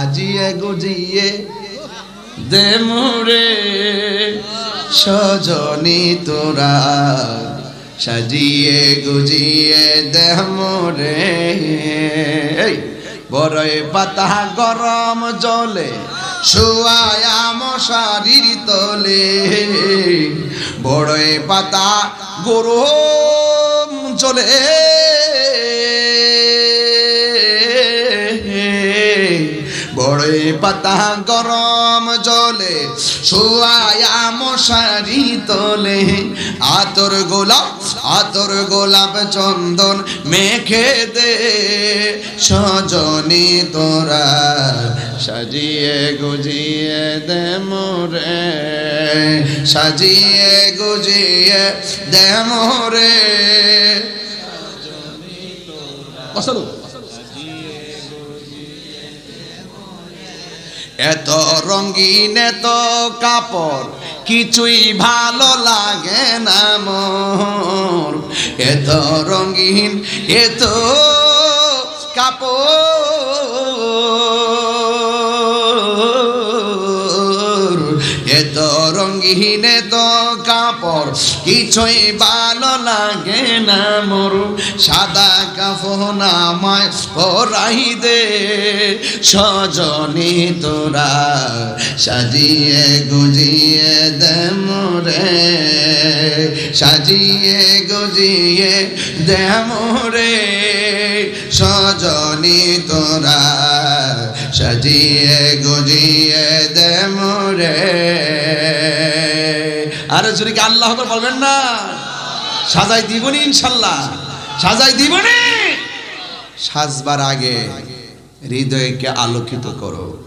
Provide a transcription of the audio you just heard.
আজিয়ে গুজিয়ে দে মোরে সজনি তোরা সাজিয়ে গুজিয়ে দে মোরে বড়ই পাতা গরম জলে শুয়ায়া মশারির তলে। বড়ই পাতা গরম চলে বড়ই পাতা গরম জলে, শুয়ায়া মশারি তোলে। আতর গোলাপ আতর গোলাপ চন্দন মেখে দে, সজনি তোরা সাজিয়ে গুজিয়ে দে মোরে। সাজিয়ে গুজিয়ে দে মোরে। বসল। এত রঙিন এত কাপড় কিছুই ভালো লাগে না মোর। এত রঙিন এত কাপড় রঙিন এত কাপড়, কিছুই ভালো লাগে না মোর। সাদা কাফন আমায় দে, সজনি তোরা সাজিয়ে গুজিয়ে দে মোরে। সাজিয়ে গুজিয়ে দে মোরে, সজনি তোরা সাজিয়ে গুজিয়ে আরে যদি কি আল্লাহ করে বলবেন না? সাজাই দিবনি ইনশাল্লাহ। সাজাই দিবনি। সাজবার আগে হৃদয়কে আলোকিত করো।